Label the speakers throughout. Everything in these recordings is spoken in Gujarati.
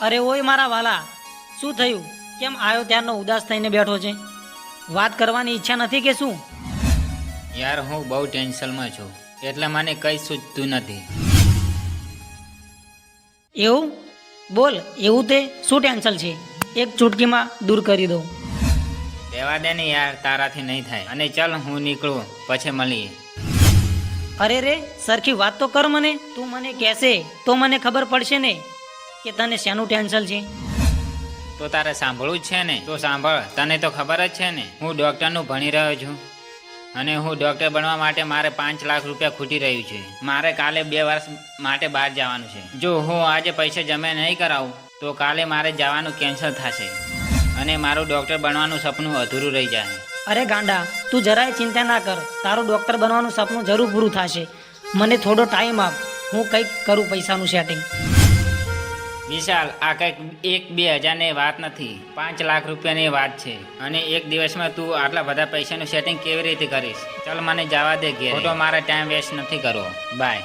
Speaker 1: અરે ઓય મારા વાલા શું થયું? કેમ આવ્યો ત્યારનો ઉદાસ થઈને બેઠો છે? વાત કરવાની ઈચ્છા નથી કે શું?
Speaker 2: યાર હું બહુ ટેન્શનમાં છું એટલે મને કંઈ સૂચતું નથી.
Speaker 1: એવું? બોલ એવું તે શું ટેન્શન છે? એક ચૂટકીમાં દૂર કરી દઉં.
Speaker 2: રહેવા દે ને યાર તારાથી નહીં થાય. અને ચાલ હું નીકળું પછી મળીએ.
Speaker 1: અરે રે સરખી વાત તો કર મને. તું મને કહેશે તો મને ખબર પડશે ને. કે તને શેનું ટેન્શન છે?
Speaker 2: તો તારે સાંભળવું જ છે ને. તો સાંભળ તને તો ખબર જ છે ને. હું ડૉક્ટરનું ભણી રહ્યો છું. અને હું ડૉક્ટર બનવા માટે મારે પાંચ લાખ રૂપિયા ખૂટી રહ્યું છે. મારે કાલે બે વર્ષ માટે બહાર જવાનું છે. જો હું આજે પૈસા જમા નહીં કરાવું તો કાલે મારે જવાનું કેન્સલ થશે. અને મારું ડૉક્ટર બનવાનું સપનું અધૂરું રહી જાય.
Speaker 1: અરે ગાંડા તું જરાય ચિંતા ના કર. તારું ડૉક્ટર બનવાનું સપનું જરૂર પૂરું થશે. મને થોડો ટાઈમ આપ. હું કંઈક કરું પૈસાનું સેટિંગ
Speaker 2: વિશાલ આ કંઈક એક બે હજારની વાત નથી. પાંચ લાખ રૂપિયાની વાત છે. અને એક દિવસમાં તું આટલા બધા પૈસાનું સેટિંગ કેવી રીતે કરીશ? ચાલ મને જવા દે ઘેર. ખોટો મારે ટાઈમ વેસ્ટ નથી કરવો. બાય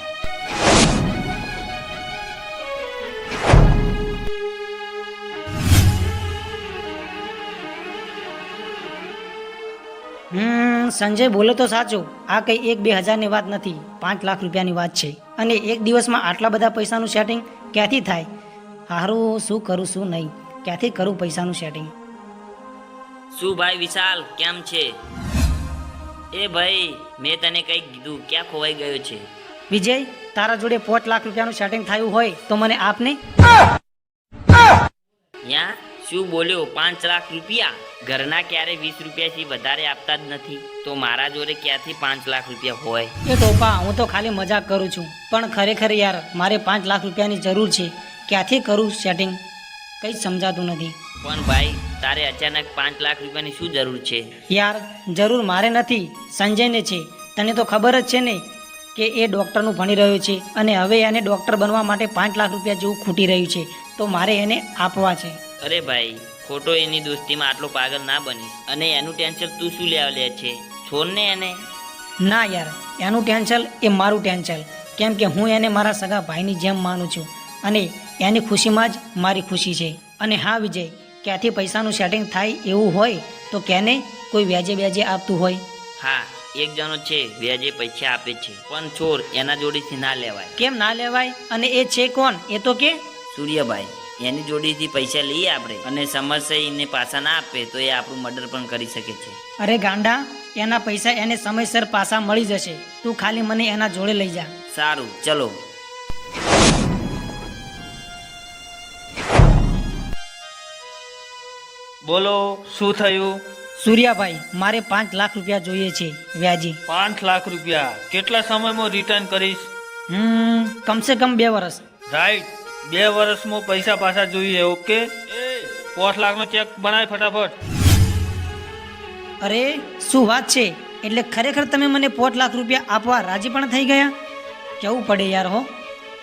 Speaker 1: હમ સંજય બોલે તો સાચું. આ કંઈ એક બે હજારની વાત નથી. પાંચ લાખ રૂપિયાની વાત છે. અને એક દિવસમાં આટલા બધા પૈસાનું સેટિંગ ક્યાંથી થાય? હારું શું કરું શું નહીં? ક્યાંથી કરું પૈસાનું સેટિંગ
Speaker 3: શું ભાઈ વિશાલ કેમ છે? એ ભાઈ મેં તને કંઈક કીધું ક્યાં ખોવાઈ ગયો છે?
Speaker 1: વિજય તારા જોડે પાંચ લાખ રૂપિયાનું સેટિંગ થયું હોય તો મને આપને
Speaker 3: યા શું બોલ્યો? પાંચ લાખ રૂપિયા? ઘરના ક્યારે વીસ રૂપિયાથી વધારે આપતા જ નથી. તો મારા જોડે ક્યાંથી પાંચ લાખ રૂપિયા હોય?
Speaker 1: એ ટોપા હું તો ખાલી મજાક કરું છું. પણ ખરેખર યાર મારે પાંચ લાખ રૂપિયાની જરૂર છે. ક્યાંથી કરું સેટિંગ કંઈ સમજાતું નથી.
Speaker 3: પણ ભાઈ તારે અચાનક પાંચ લાખ રૂપિયાની શું જરૂર છે?
Speaker 1: યાર જરૂર મારે નથી સંજયને છે. તને તો ખબર જ છે ને કે એ ડૉક્ટરનું ભણી રહ્યો છે અને હવે એને ડૉક્ટર બનવા માટે પાંચ લાખ રૂપિયા જેવું ખૂટી રહ્યું છે. તો મારે એને આપવા છે.
Speaker 3: અરે ભાઈ ખોટો એની દોસ્તીમાં આટલો પાગલ ના બની. અને એનું ટેન્શન તું શું લેવા લે છે? છોડને એને.
Speaker 1: ના યાર એનું ટેન્શન એ મારું ટેન્શન. કેમ કે હું એને મારા સગા ભાઈની જેમ માનું છું. અને એની ખુશીમાં જ મારી ખુશી છે. અને હા વિજય ક્યાંથી પૈસાનું સેટિંગ થાય એવું હોય તો કેને કોઈ વ્યાજે વ્યાજે આપતું હોય?
Speaker 3: હા એક જણો છે વ્યાજે પૈસા આપે છે. પણ છોડ એના જોડેથી ના લેવાય.
Speaker 1: કેમ ના લેવાય? અને એ છે કોણ? એ તો કે?
Speaker 3: સૂર્યભાઈ એની જોડેથી પૈસા લઈએ આપણે. અને સમજશે એને પાછા ના આપે તો એ આપણું મર્ડર પણ કરી શકે છે.
Speaker 1: અરે ગાંડા એના પૈસા એને સમયસર પાછા મળી જશે. તું ખાલી મને એના જોડે લઈ જા.
Speaker 3: સારું ચલો.
Speaker 4: બોલો શું થયું?
Speaker 1: સૂર્યાભાઈ મારે પાંચ લાખ રૂપિયા જોઈએ છે વ્યાજી.
Speaker 4: પાંચ લાખ રૂપિયા. કેટલા સમયમાં રિટર્ન કરીશ?
Speaker 1: હમ કમસે કમ બે વર્ષ
Speaker 4: રાઈટ બે વર્ષમાં પૈસા પાછા જોઈએ ઓકે? પાંચ લાખનો ચેક બનાય ફટાફટ.
Speaker 1: અરે શું વાત છે? એટલે ખરેખર તમે મને પાંચ લાખ રૂપિયા આપવા રાજી પણ થઈ ગયા? કેવું પડે યાર હો.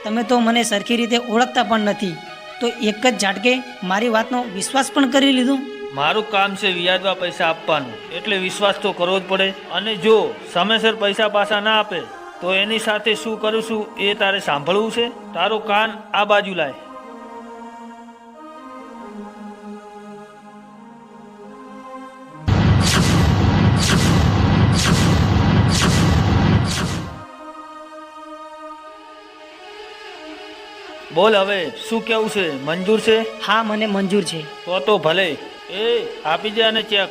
Speaker 1: તમે તો મને સરખી રીતે ઓળખતા પણ નથી. તો એક જ ઝાટકે મારી વાતનો વિશ્વાસ પણ કરી લીધો.
Speaker 4: મારું કામ છે વ્યાજમાં પૈસા આપવાનું. એટલે વિશ્વાસ તો કરવો જ પડે. અને જો સમયસર પૈસા પાછા ના આપે, તો એની સાથે શું કરું છું એ તારે સાંભળવું છે? તારું કાન આ બાજુ લાય. બોલ હવે શું કેવું છે? મંજૂર છે?
Speaker 1: હા મને મંજૂર છે.
Speaker 4: તો તો ભલે. એ આપી દે અને ચેક.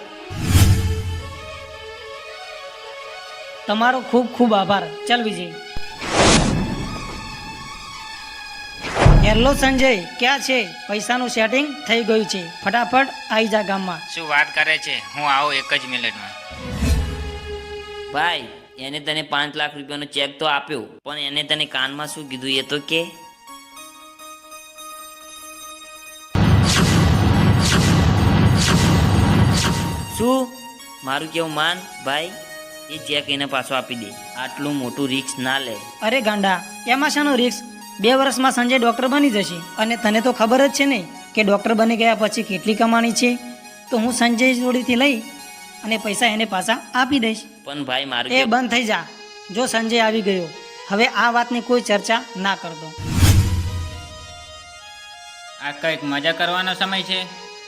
Speaker 1: તમારો ખૂબ ખૂબ આભાર. ચાલ વિજય. હેલો સંજય ક્યાં છે? પૈસાનું સેટિંગ થઈ ગયું છે. ફટાફટ આવી જા ગામમાં.
Speaker 2: શું વાત કરે છે? હું આવું એક જ મિનિટમાં.
Speaker 3: ભાઈ એને તને પાંચ લાખ રૂપિયાનો ચેક તો આપ્યો પણ એને તને કાનમાં શું કીધું એ તો કે? શું મારું કેવું માન? ભાઈ એ ચેક એને પાછો આપી દે. આટલું મોટું રિક્સ ના લે.
Speaker 1: અરે ગાંડા એમાં શાનો રિક્સ બે વર્ષમાં સંજય ડૉક્ટર બની જશે. અને તને તો ખબર જ છે ને કે ડૉક્ટર બની ગયા પછી કેટલી કમાણી છે? તો હું સંજય જોડીથી લઈ અને પૈસા એને પાછા આપી દઈશ.
Speaker 3: પણ ભાઈ મારું
Speaker 1: એ બંધ થઈ જા. જો સંજય આવી ગયો હવે આ વાતની કોઈ ચર્ચા ના કરતો
Speaker 2: આ કંઈક મજા કરવાનો સમય છે.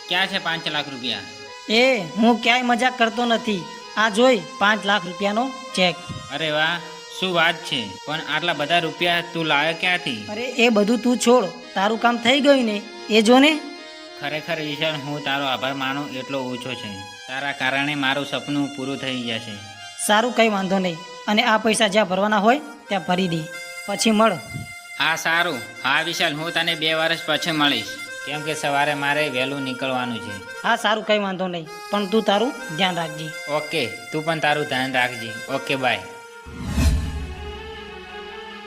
Speaker 2: ક્યાં છે પાંચ લાખ રૂપિયા?
Speaker 1: એ હું ક્યાંય મજાક કરતો નથી. આ જોઈ પાંચ લાખ રૂપિયાનો ચેક
Speaker 2: અરે વાહ શું વાત છે? પણ આટલા બધા રૂપિયા તું લાવ્યો ક્યાંથી?
Speaker 1: અરે એ બધું તું છોડ. તારું કામ થઈ ગયું ને? એ જો ને.
Speaker 2: ખરેખર વિશાલ હું તારો આભાર માનું એટલો ઓછો છે. તારા કારણે મારું સપનું પૂરું થઈ જશે.
Speaker 1: સારું કંઈ વાંધો નહીં. અને આ પૈસા જ્યાં ભરવાના હોય ત્યાં ભરી દે. પછી મળ.
Speaker 2: હા સારું. હા વિશાલ હું તને બે વર્ષ પછી મળીશ. કેમ કે સવારે મારે વહેલું નીકળવાનું છે.
Speaker 1: હા સારું કંઈ વાંધો નહીં. પણ તું તારું ધ્યાન રાખજે.
Speaker 2: ઓકે તું પણ તારું ધ્યાન રાખજે. Okay bye.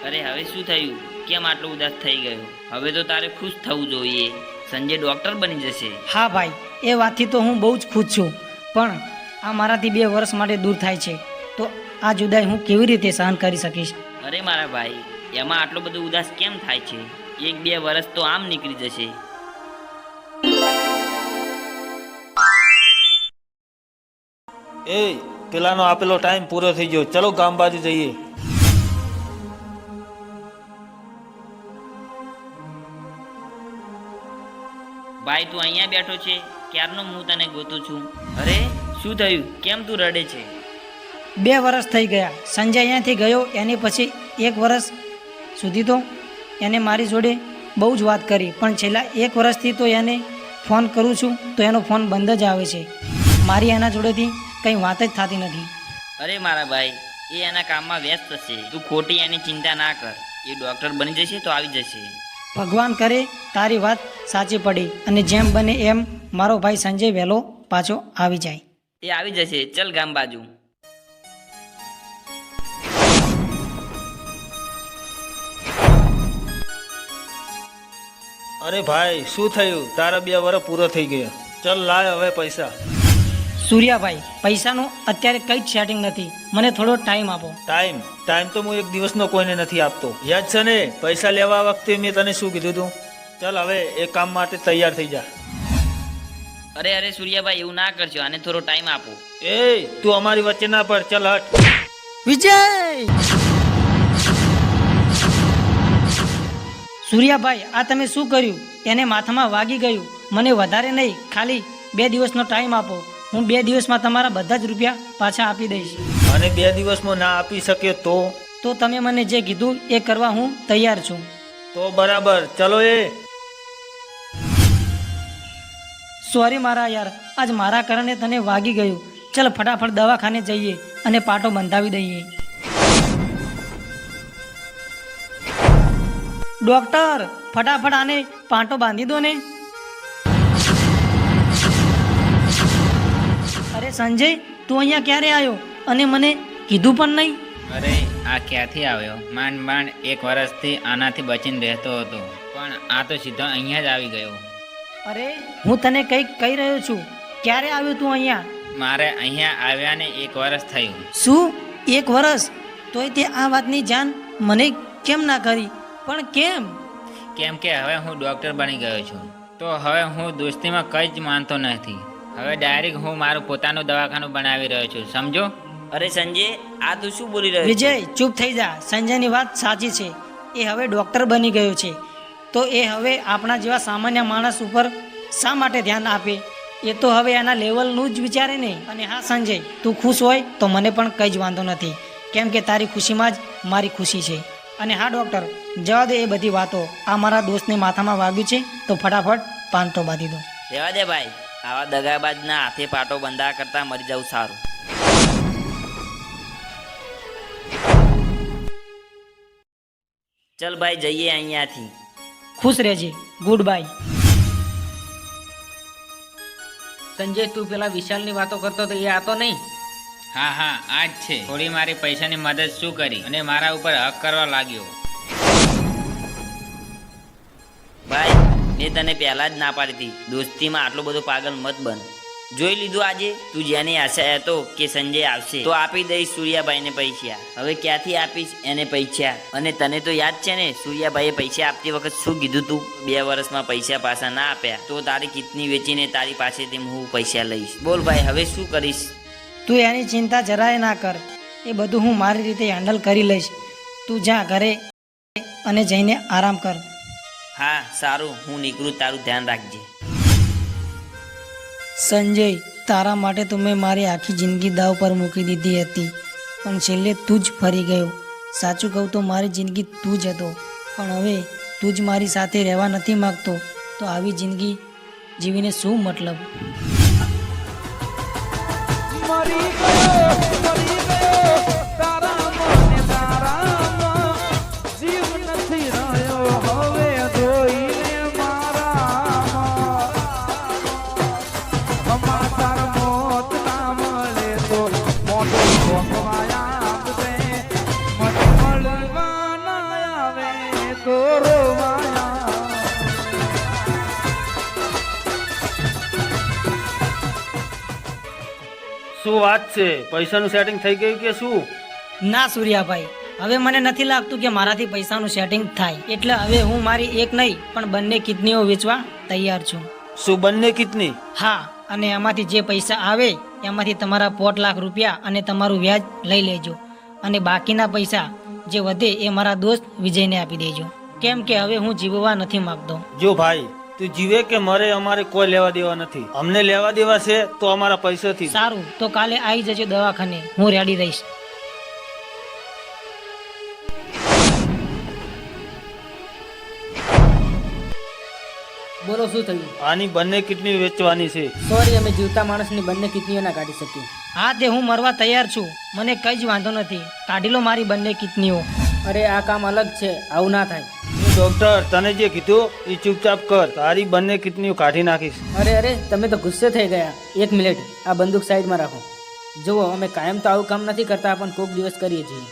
Speaker 3: અરે હવે શું થયું? કેમ આટલો ઉદાસ થઈ ગયો? હવે તો તારે ખુશ થવું જોઈએ. સંજય ડોક્ટર બની જશે.
Speaker 1: હા ભાઈ એ વાતથી તો હું બહુ જ ખુશ છું. પણ આ મારાથી બે વર્ષ માટે દૂર થાય છે. તો આ જુદાઈ હું કેવી રીતે સહન કરી શકીશ?
Speaker 3: અરે મારા ભાઈ એમાં આટલો બધો ઉદાસ કેમ થાય છે? એક બે વર્ષ તો આમ નીકળી જશે.
Speaker 4: એ પેલાનો આપેલો ટાઈમ પૂરો થઈ ગયો. ચલો ગામ બાજુ જઈએ.
Speaker 3: ભાઈ તું અહીંયા બેઠો છે. ક્યારનો હું તને ગોતું છું? અરે શું થયું? કેમ તું રડે છે?
Speaker 1: બે વર્ષ થઈ ગયા. સંજય અહીંયાથી ગયો એની પછી એક વર્ષ સુધી તો એને મારી જોડે બહુ જ વાત કરી. પણ છેલ્લા એક વર્ષથી તો એને ફોન કરું છું તો એનો ફોન બંધ જ આવે છે. મારી એના જોડેથી કંઈ વાત જ થતી નથી.
Speaker 3: અરે મારા ભાઈ એ એના કામમાં વ્યસ્ત છે. તું ખોટી એની ચિંતા ના કર. એ ડોક્ટર બની જશે તો આવી જશે.
Speaker 1: ભગવાન કરે તારી વાત સાચી પડી અને જેમ બને એમ મારો ભાઈ સંજય વહેલો પાછો આવી જાય.
Speaker 3: એ આવી જશે. ચલ ગામ બાજુ.
Speaker 4: અરે ભાઈ શું થયું? તારા બે વર્ષ પૂરો થઈ ગયા. ચલ લાય હવે પૈસા.
Speaker 1: સૂર્યાભાઈ પૈસાનું અત્યારે કંઈ જ સેટિંગ નથી. મને થોડો ટાઈમ આપો.
Speaker 4: ટાઈમ ટાઈમ તો હું એક દિવસનો કોઈને નથી આપતો. યાદ છે ને પૈસા લેવા વખતે મેં તને શું કીધું હતું ચલ હવે એ કામ માટે તૈયાર થઈ જા.
Speaker 3: અરે અરે સૂર્યાભાઈ એવું ના કરજો. આને થોડો ટાઈમ આપો.
Speaker 4: એ તું અમારી વચ્ચે ના પડ. ચલ હટ.
Speaker 1: વિજય! સૂર્યાભાઈ આ તમે શું કર્યું? એને માથામાં વાગી ગયું. મને વધારે નહીં ખાલી બે દિવસનો ટાઈમ આપો. હું બે દિવસમાં તમારા બધા જ રૂપિયા પાછા આપી દઈશ.
Speaker 4: અને બે દિવસમાં ના આપી શક્યો તો?
Speaker 1: તો તમે મને જે કીધું એ કરવા હું તૈયાર છું.
Speaker 4: તો બરાબર ચલો એ.
Speaker 1: સોરી મારા યાર આજ મારા કારણે તને વાગી ગયું. ચલ ફટાફટ દવાખાને જઈએ અને પાટો બંધાવી દઈએ. ડોક્ટર ફટાફટ આને પાટો બાંધી દો ને. સંજય તું અહીંયા ક્યારે આવ્યો? અને મને કીધું પણ નહીં.
Speaker 2: અરે આ ક્યાંથી આવ્યો? માંડ માંડ એક વર્ષથી આનાથી બચીને રહેતો હતો. પણ આ તો સીધો અહીંયા જ આવી ગયો.
Speaker 1: અરે હું તને કંઈક કહી રહ્યો છું. ક્યારે આવ્યો તું અહીંયા?
Speaker 2: મારે અહીંયા આવ્યાને એક વર્ષ થયું.
Speaker 1: શું? એક વર્ષ તોય તે આ વાતની જાણ મને કેમ ના કરી? પણ કેમ?
Speaker 2: કેમ કે હવે હું ડૉક્ટર બની ગયો છું. તો હવે હું દોસ્તીમાં કંઈ જ માનતો નથી. હવે ડાયરેક્ટ હું મારું પોતાનું દવાખાનું બનાવી રહ્યો છું સમજો?
Speaker 3: અરે સંજય આ તું શું બોલી રહ્યો
Speaker 1: વિજય ચૂપ થઈ જા. સંજયની વાત સાચી છે. એ હવે ડૉક્ટર બની ગયો છે. તો એ હવે આપણા જેવા સામાન્ય માણસ ઉપર શા માટે ધ્યાન આપે? એ તો હવે એના લેવલનું જ વિચારે ને. અને હા સંજય તું ખુશ હોય તો મને પણ કંઈ જ વાંધો નથી. કેમ કે તારી ખુશીમાં જ મારી ખુશી છે. અને હા ડૉક્ટર જવા દે એ બધી વાતો. આ મારા દોસ્તને માથામાં વાગ્યું છે તો ફટાફટ પાંતો બાંધી દો.
Speaker 3: રહેવા દે ભાઈ. આવા દગાબાજના હાથે પાટો બંધા કરતા મરી જવું સારું. ચલ ભાઈ જઈએ અહીંયાથી.
Speaker 1: ખુશ રહેજે ગુડ બાય.
Speaker 5: સંજય તું પેલા વિશાલની વાતો કરતો તો એ આતો નહીં?
Speaker 2: હા હા આ જ છે. થોડી મારી પૈસાની મદદ શું કરી? અને મારા ઉપર હક કરવા લાગ્યો.
Speaker 3: મેં તને પહેલાં જ ના પાડી દોસ્તીમાં આટલો બધો પાગલ મત બન. જોઈ લીધું આજે? તું જેની આશા હતો કે સંજય આવશે, તો આપી દઈશ સૂર્યાભાઈને પૈસા. હવે ક્યાંથી આપીશ? એને પૈસા. અને તને તો યાદ છે ને, સૂર્યાભાઈએ પૈસા આપતી વખત શું કીધું તું? બે વર્ષમાં પૈસા પાછા ના આપ્યા. તો તારી કિતની વેચીને તારી પાસેથી હું પૈસા લઈશ. બોલ ભાઈ, હવે શું કરીશ?
Speaker 1: તું એની ચિંતા જરાય ના કર. એ બધું હું મારી રીતે હેન્ડલ કરી લઈશ. તું જા ઘરે અને જઈને આરામ કર.
Speaker 3: હા સારું. હું નીકળું તારું ધ્યાન રાખજે.
Speaker 1: સંજય તારા માટે તો મેં મારી આખી જિંદગી દાવ પર મૂકી દીધી હતી. પણ છેલ્લે તું જ ફરી ગયો. સાચું કહું તો મારી જિંદગી તું જ હતો. પણ હવે તું જ મારી સાથે રહેવા નથી માગતો. તો આવી જિંદગી જીવીને શું મતલબ?
Speaker 4: શું વાત છે? પૈસાનું સેટિંગ થઈ ગયું કે શું?
Speaker 1: ના સૂર્યાભાઈ. હવે મને નથી લાગતું કે મારાથી પૈસાનું સેટિંગ થાય. એટલે હવે હું મારી એક નહીં પણ બંને કિડનીઓ વેચવા તૈયાર છું.
Speaker 4: શું બંને કિડની?
Speaker 1: હા અને એમાંથી જે પૈસા આવે એમાંથી તમારા પોટ લાખ રૂપિયા અને તમારું વ્યાજ લઈ લેજો. અને બાકીના પૈસા જે વધે એ મારા દોસ્ત વિજયને આપી દેજો. કેમ કે હવે હું જીવવા નથી માગતો.
Speaker 4: જો ભાઈ તું જીવે કે મરે અમારે કોઈ લેવા દેવા નથી. અમને લેવા દેવા છે તો અમારા પૈસાથી.
Speaker 1: સારું તો કાલે આવી જજો દવાખાને. હું રેડી રહીશ.
Speaker 5: બોલો શું થયું?
Speaker 4: આની બંને કિડની વેચવાની છે.
Speaker 5: સોરી અમે જીવતા માણસની બંને કિડનીઓ ના કાઢી શકીએ.
Speaker 1: હા તે હું મરવા તૈયાર છું. મને કઈ જ વાંધો નથી. કાઢી લો મારી બંને કિડનીઓ.
Speaker 5: અરે આ કામ અલગ છે. આવું ના થાય.
Speaker 4: ડોક્ટર તને જે કીધું એ ચૂપચાપ કર. તારી બંને કિડની કાઢી નાખીશ.
Speaker 5: અરે અરે તમે તો ગુસ્સે થઈ ગયા. એક મિનિટ. આ બંદૂક સાઈડમાં રાખો. જુઓ અમે કાયમ તો આવું કામ નથી કરતા પણ કોઈક દિવસ કરીએ છીએ.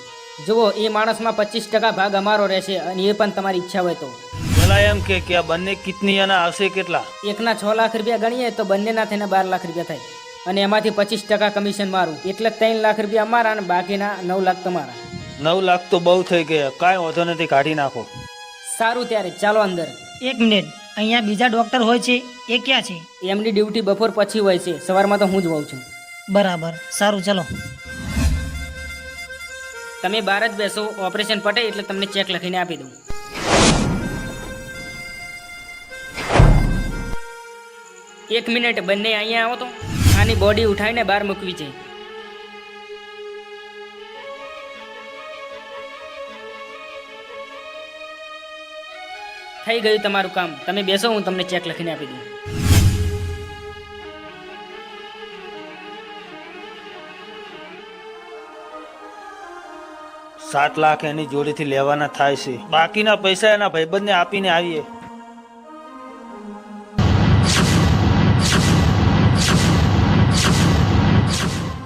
Speaker 5: જુઓ એ માણસમાં પચીસ ટકા ભાગ અમારો રહેશે અને એ પણ તમારી ઈચ્છા હોય તો.
Speaker 4: પેલા એમ કે કે આ બંને કિડની એના આવશે કેટલા?
Speaker 5: એકના છ લાખ રૂપિયા ગણીએ તો બંનેના થઈને બાર લાખ રૂપિયા થાય. અને એમાંથી પચીસ ટકા કમિશન મારું. એટલે ત્રણ લાખ રૂપિયા અમારા અને બાકીના નવ લાખ તમારા.
Speaker 4: નવ લાખ તો બહુ થઈ ગયા. કાંઈ વાંધો નથી કાઢી નાખો.
Speaker 5: સારું ત્યારે ચાલો અંદર.
Speaker 1: એક મિનિટ. અહીંયા બીજા ડોક્ટર હોય છે એ ક્યાં છે?
Speaker 5: એમની ડ્યુટી બપોર પછી હોય છે સવારમાં તો હું જ હોઉં છું.
Speaker 1: બરાબર સારું ચલો.
Speaker 5: તમે બહાર જ બેસો ઓપરેશન પટે એટલે તમને ચેક લખીને આપી દઉં. એક મિનિટ બંને અહીંયા આવો તો. આની બોડી ઉઠાવીને બહાર મૂકવી છે. થઈ ગયું તમારું કામ. તમે બેસો હું તમને ચેક લખીને આપી દઉં.
Speaker 4: સાત લાખ એની જોડેથી લેવાના થાય છે. બાકીના પૈસા એના ભાઈબંધને આપીને આવીએ.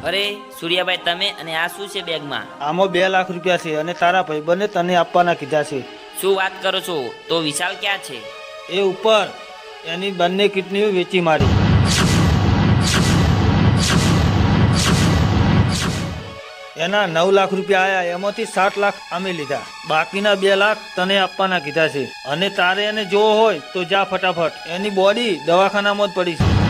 Speaker 3: અરે સૂર્યાભાઈ તમે અને આ શું છે બેગમાં?
Speaker 4: આમાં બે લાખ રૂપિયા છે અને તારા ભાઈબંધને તને આપવાના કીધા છે.
Speaker 3: શું વાત કરો છો? તો વિશાલ ક્યાં છે?
Speaker 4: એ ઉપર. એની બંને કિડનીઓ વેચી મારી. એના નવ લાખ રૂપિયા આયા. એમાંથી સાત લાખ અમે લીધા. બાકીના બે લાખ તને આપવાના કીધા છે. અને તારે એને જોવો હોય તો જા ફટાફટ. એની બોડી દવાખાનામાં જ પડી છે.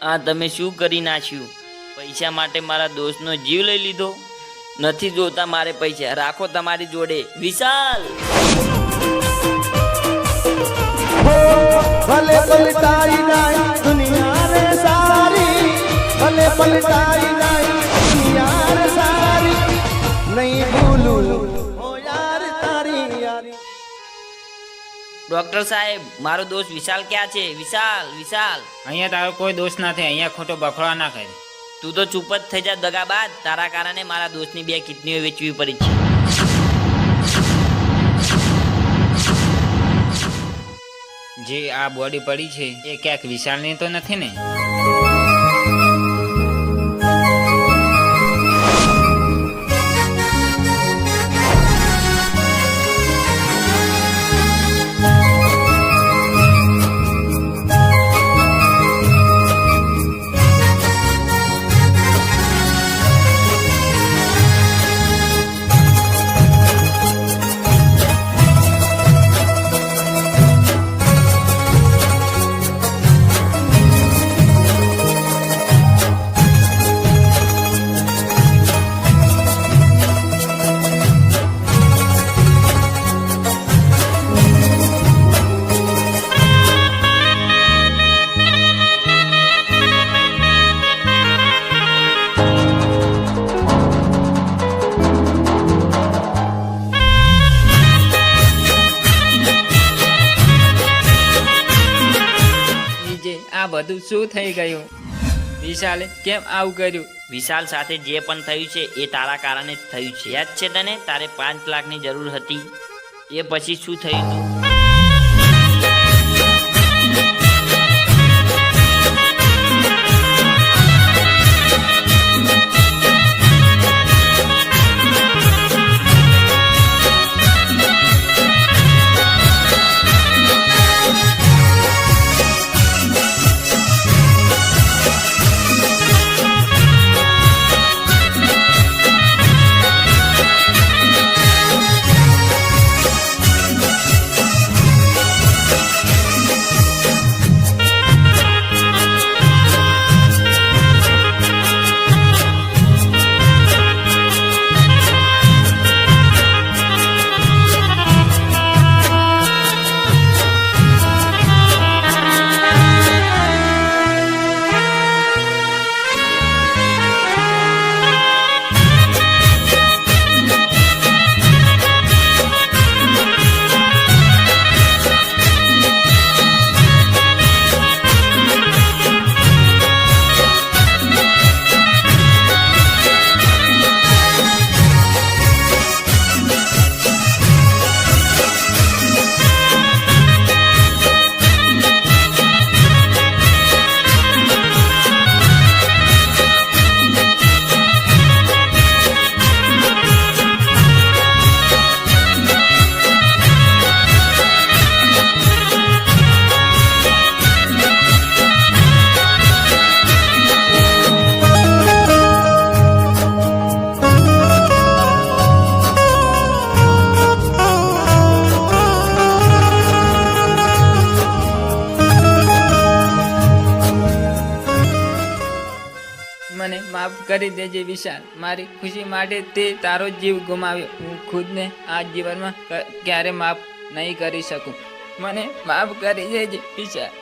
Speaker 3: આ તમે શું કરી નાખ્યું? પૈસા માટે મારા દોસ્તનો જીવ લઈ લીધો. નથી જોતા મારે પૈસા. રાખો તમારી જોડે. વિશાલ!
Speaker 6: ભલે પલટાઈ જાય દુનિયા રે સારી ભલે પલટાઈ જાય દુનિયા રે સારી. નહીં ભૂલું ઓ યાર તારી યારી.
Speaker 3: ડોક્ટર સાહેબ મારો દોસ્ત વિશાલ ક્યાં છે? વિશાલ વિશાલ.
Speaker 2: અહીંયા તારો કોઈ દોષ નથી. અહીંયા ખોટો બખડો ના કરે.
Speaker 3: તું તો ચૂપ જ થઈ જા દગાબાદ તારા કારણે મારા દોસ્તની બે કિડનીઓ વેચવી પડી છે.
Speaker 2: જે આ બોડી પડી છે, એ ક્યાંક વિશાલની તો નથી ને? શું થઈ ગયું? વિશાલે કેમ આવું કર્યું?
Speaker 3: વિશાલ સાથે જે પણ થયું છે એ તારા કારણે જ થયું છે. યાદ છે તને? તારે પાંચ લાખની જરૂર હતી. એ પછી શું થયું તું?
Speaker 2: કરી દેજે વિશાલ. મારી ખુશી માટે તે તારો જીવ ગુમાવ્યો. હું ખુદને આ જીવનમાં ક્યારે માફ નહીં કરી શકું. મને માફ કરી દેજે વિશાલ.